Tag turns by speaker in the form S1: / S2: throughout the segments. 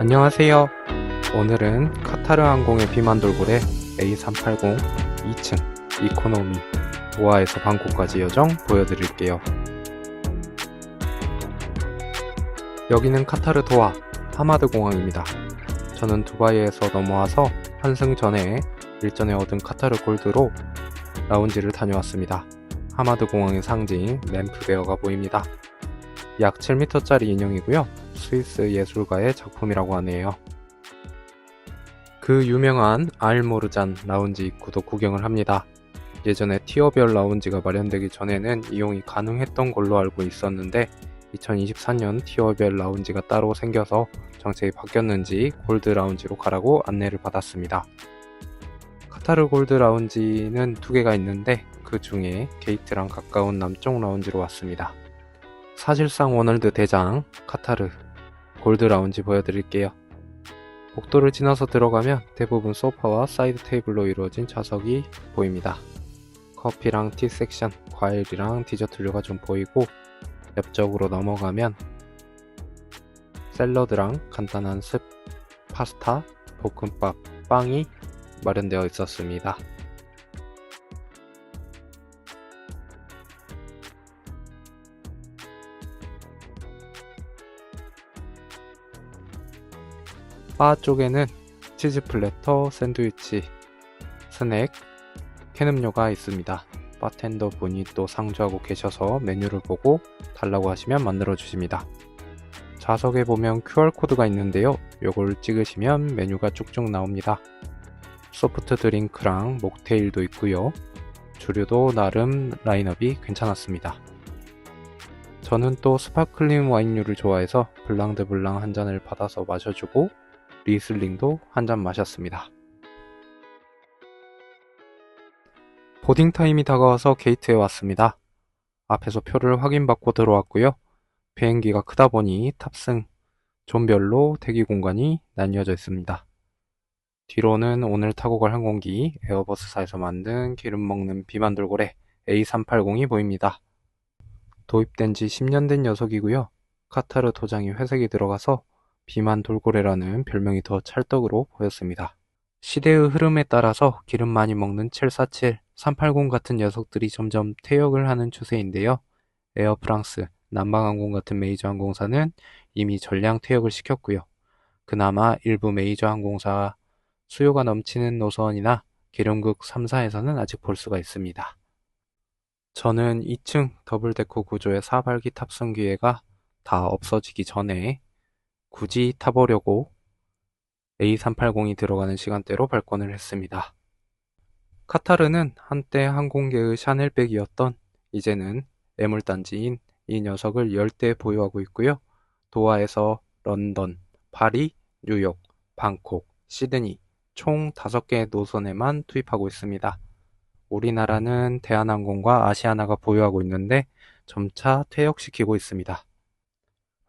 S1: 안녕하세요. 오늘은 카타르 항공의 비만 돌고래 A380 2층 이코노미 도하에서 방콕까지 여정 보여드릴게요. 여기는 카타르 도하 하마드 공항입니다. 저는 두바이에서 넘어와서 환승 전에 일전에 얻은 카타르 골드로 라운지를 다녀왔습니다. 하마드 공항의 상징 램프베어가 보입니다. 약 7m짜리 인형이고요. 스위스 예술가의 작품이라고 하네요. 그 유명한 알모르잔 라운지 입구도 구경을 합니다. 예전에 티어별 라운지가 마련되기 전에는 이용이 가능했던 걸로 알고 있었는데 2024년 티어별 라운지가 따로 생겨서 정책이 바뀌었는지 골드 라운지로 가라고 안내를 받았습니다. 카타르 골드 라운지는 두 개가 있는데 그 중에 게이트랑 가까운 남쪽 라운지로 왔습니다. 사실상 워널드 대장 카타르 골드 라운지 보여드릴게요. 복도를 지나서 들어가면 대부분 소파와 사이드 테이블로 이루어진 좌석이 보입니다. 커피랑 티 섹션, 과일이랑 디저트류가 좀 보이고 옆쪽으로 넘어가면 샐러드랑 간단한 습, 파스타, 볶음밥, 빵이 마련되어 있었습니다. 바 쪽에는 치즈 플래터, 샌드위치, 스낵, 캔음료가 있습니다. 바텐더 분이 또 상주하고 계셔서 메뉴를 보고 달라고 하시면 만들어 주십니다. 좌석에 보면 QR코드가 있는데요. 요걸 찍으시면 메뉴가 쭉쭉 나옵니다. 소프트 드링크랑 목테일도 있고요. 주류도 나름 라인업이 괜찮았습니다. 저는 또 스파클링 와인류를 좋아해서 블랑드 블랑 한 잔을 받아서 마셔주고 리슬링도 한 잔 마셨습니다. 보딩 타임이 다가와서 게이트에 왔습니다. 앞에서 표를 확인받고 들어왔고요. 비행기가 크다 보니 탑승 존별로 대기 공간이 나뉘어져 있습니다. 뒤로는 오늘 타고 갈 항공기 에어버스사에서 만든 기름 먹는 비만 돌고래 A380이 보입니다. 도입된 지 10년 된 녀석이고요. 카타르 도장이 회색이 들어가서 비만 돌고래라는 별명이 더 찰떡으로 보였습니다. 시대의 흐름에 따라서 기름 많이 먹는 747, 380 같은 녀석들이 점점 퇴역을 하는 추세인데요. 에어 프랑스, 남방항공 같은 메이저 항공사는 이미 전량 퇴역을 시켰고요. 그나마 일부 메이저 항공사 수요가 넘치는 노선이나 기름국 3사에서는 아직 볼 수가 있습니다. 저는 2층 더블데커 구조의 사발기 탑승 기회가 다 없어지기 전에 굳이 타보려고 A380이 들어가는 시간대로 발권을 했습니다. 카타르는 한때 항공계의 샤넬백이었던 이제는 애물단지인 이 녀석을 열대 보유하고 있고요. 도하에서 런던, 파리, 뉴욕, 방콕, 시드니 총 5개의 노선에만 투입하고 있습니다. 우리나라는 대한항공과 아시아나가 보유하고 있는데 점차 퇴역시키고 있습니다.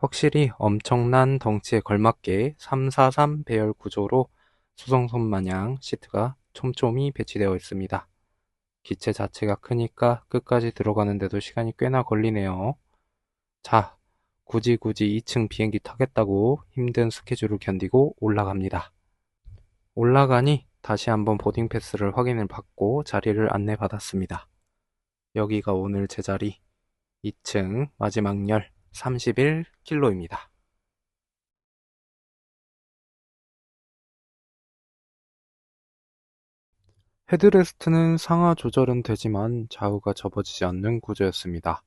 S1: 확실히 엄청난 덩치에 걸맞게 343 배열 구조로 수성선 마냥 시트가 촘촘히 배치되어 있습니다. 기체 자체가 크니까 끝까지 들어가는데도 시간이 꽤나 걸리네요. 자, 굳이 굳이 2층 비행기 타겠다고 힘든 스케줄을 견디고 올라갑니다. 올라가니 다시 한번 보딩 패스를 확인을 받고 자리를 안내받았습니다. 여기가 오늘 제 자리 2층 마지막 열 31킬로입니다. 헤드레스트는 상하 조절은 되지만 좌우가 접어지지 않는 구조였습니다.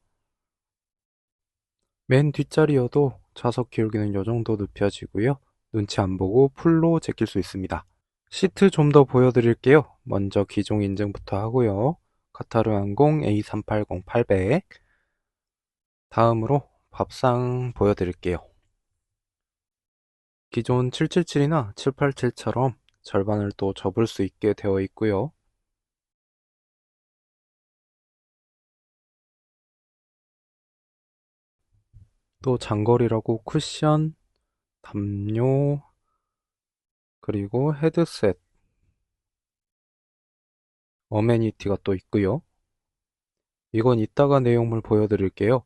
S1: 맨 뒷자리여도 좌석 기울기는 요정도 눕혀지고요. 눈치 안 보고 풀로 제낄 수 있습니다. 시트 좀 더 보여드릴게요. 먼저 기종 인증부터 하고요. 카타르 항공 A380-800 다음으로 밥상 보여드릴게요. 기존 777이나 787처럼 절반을 또 접을 수 있게 되어 있고요. 또 장거리라고 쿠션, 담요, 그리고 헤드셋, 어메니티가 또 있고요. 이건 이따가 내용물 보여드릴게요.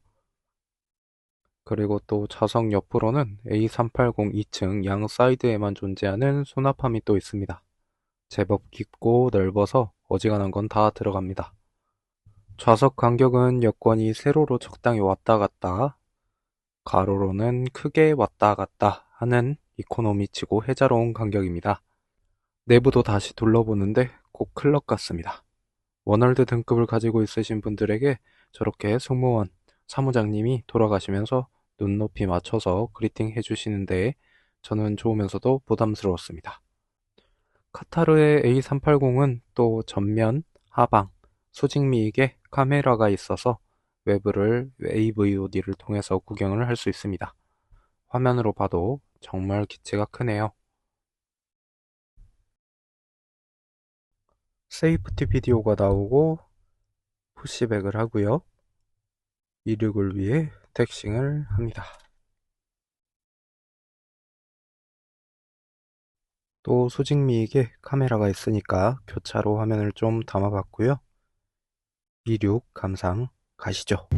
S1: 그리고 또 좌석 옆으로는 A380 2층 양 사이드에만 존재하는 수납함이 또 있습니다. 제법 깊고 넓어서 어지간한 건 다 들어갑니다. 좌석 간격은 여권이 세로로 적당히 왔다 갔다, 가로로는 크게 왔다 갔다 하는 이코노미치고 해자로운 간격입니다. 내부도 다시 둘러보는데 꼭 클럽 같습니다. 원월드 등급을 가지고 있으신 분들에게 저렇게 승무원, 사무장님이 돌아가시면서 눈높이 맞춰서 그리팅 해주시는데 저는 좋으면서도 부담스러웠습니다. 카타르의 A380은 또 전면, 하방, 수직 미익에 카메라가 있어서 외부를 AVOD를 통해서 구경을 할 수 있습니다. 화면으로 봐도 정말 기체가 크네요. 세이프티 비디오가 나오고 푸시백을 하고요. 이륙을 위해 택싱을 합니다. 또 미익에 카메라가 있으니까 교차로 화면을 좀 담아봤고요. 이륙 감상 가시죠.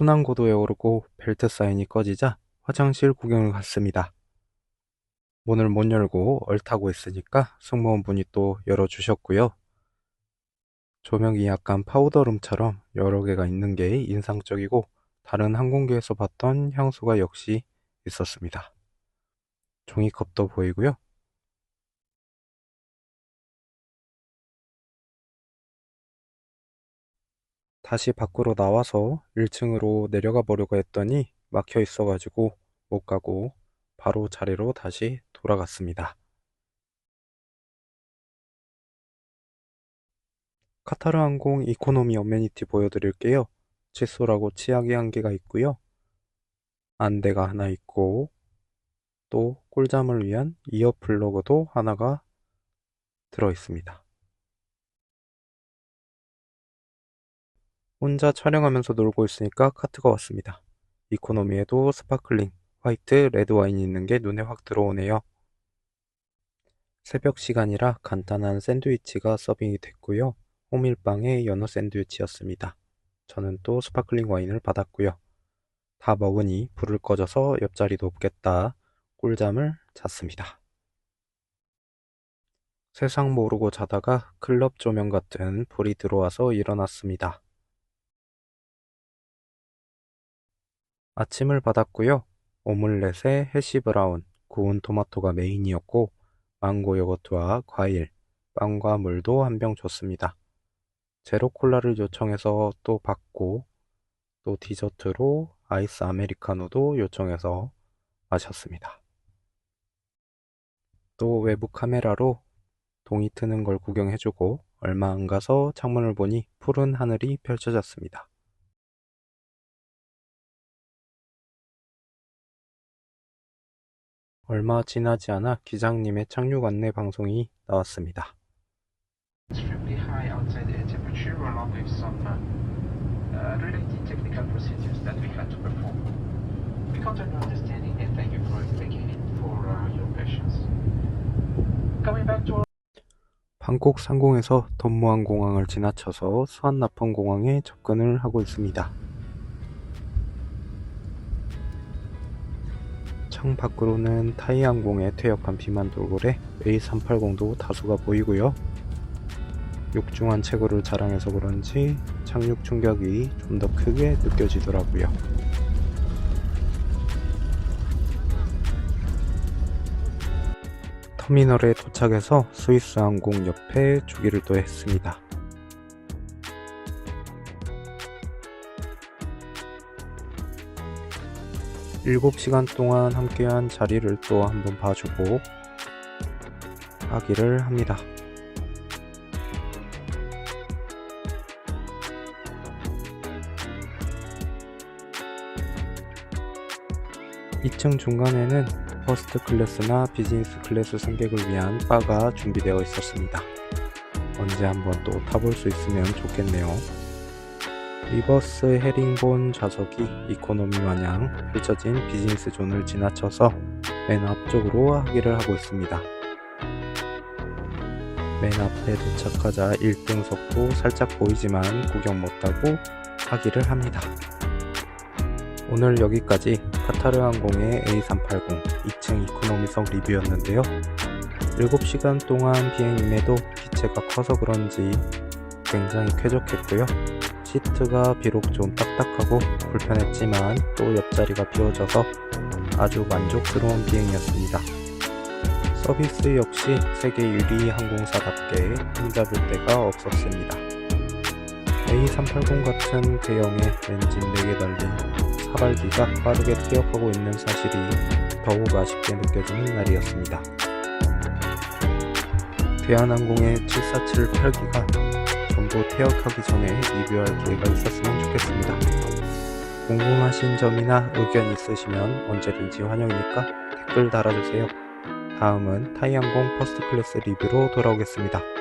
S1: 순환고도에 오르고 벨트 사인이 꺼지자 화장실 구경을 갔습니다. 문을 못 열고 얼타고 있으니까 승무원분이 또 열어주셨고요. 조명이 약간 파우더룸처럼 여러 개가 있는 게 인상적이고 다른 항공기에서 봤던 향수가 역시 있었습니다. 종이컵도 보이고요. 다시 밖으로 나와서 1층으로 내려가 보려고 했더니 막혀 있어가지고 못 가고 바로 자리로 다시 돌아갔습니다. 카타르 항공 이코노미 어메니티 보여드릴게요. 칫솔하고 치약이 한 개가 있고요. 안대가 하나 있고 또 꿀잠을 위한 이어 플러그도 하나가 들어 있습니다. 혼자 촬영하면서 놀고 있으니까 카트가 왔습니다. 이코노미에도 스파클링, 화이트, 레드 와인이 있는 게 눈에 확 들어오네요. 새벽 시간이라 간단한 샌드위치가 서빙이 됐고요. 호밀빵에 연어 샌드위치였습니다. 저는 또 스파클링 와인을 받았고요. 다 먹으니 불을 꺼져서 옆자리도 없겠다. 꿀잠을 잤습니다. 세상 모르고 자다가 클럽 조명 같은 불이 들어와서 일어났습니다. 아침을 받았고요. 오믈렛에 해시 브라운, 구운 토마토가 메인이었고 망고 요거트와 과일, 빵과 물도 한 병 줬습니다. 제로 콜라를 요청해서 또 받고 또 디저트로 아이스 아메리카노도 요청해서 마셨습니다. 또 외부 카메라로 동이 트는 걸 구경해주고 얼마 안 가서 창문을 보니 푸른 하늘이 펼쳐졌습니다. 얼마 지나지 않아 기장님의 착륙 안내 방송이 나왔습니다.
S2: uh, uh, uh,
S1: 방콕 상공에서 덤무안 공항을 지나쳐서 수완나펑 공항에 접근을 하고 있습니다. 창 밖으로는 타이항공의 퇴역한 비만 돌고래 A380도 다수가 보이고요. 육중한 체구를 자랑해서 그런지 착륙 충격이 좀 더 크게 느껴지더라고요. 터미널에 도착해서 스위스 항공 옆에 주기를 또 했습니다. 일곱 시간 동안 함께한 자리를 또 한번 봐주고 하기를 합니다. 2층 중간에는 퍼스트 클래스나 비즈니스 클래스 승객을 위한 바가 준비되어 있었습니다. 언제 한번 또 타볼 수 있으면 좋겠네요. 리버스 헤링본 좌석이 이코노미 마냥 펼쳐진 비즈니스 존을 지나쳐서 맨 앞쪽으로 하기를 하고 있습니다. 맨 앞에 도착하자 1등석도 살짝 보이지만 구경 못하고 하기를 합니다. 오늘 여기까지 카타르 항공의 A380 2층 이코노미석 리뷰였는데요. 7시간 동안 비행임에도 기체가 커서 그런지 굉장히 쾌적했고요. 시트가 비록 좀 딱딱하고 불편했지만 또 옆자리가 비워져서 아주 만족스러운 비행이었습니다. 서비스 역시 세계 유리 항공사답게 흠잡을 데가 없었습니다. A380 같은 대형의 엔진 4개 달린 사발기가 빠르게 퇴역하고 있는 사실이 더욱 아쉽게 느껴지는 날이었습니다. 대한항공의 7478기가 전부 퇴역하기 전에 리뷰할 기회가 있었으면 좋겠습니다. 궁금하신 점이나 의견 있으시면 언제든지 환영이니까 댓글 달아주세요. 다음은 타이항공 퍼스트 클래스 리뷰로 돌아오겠습니다.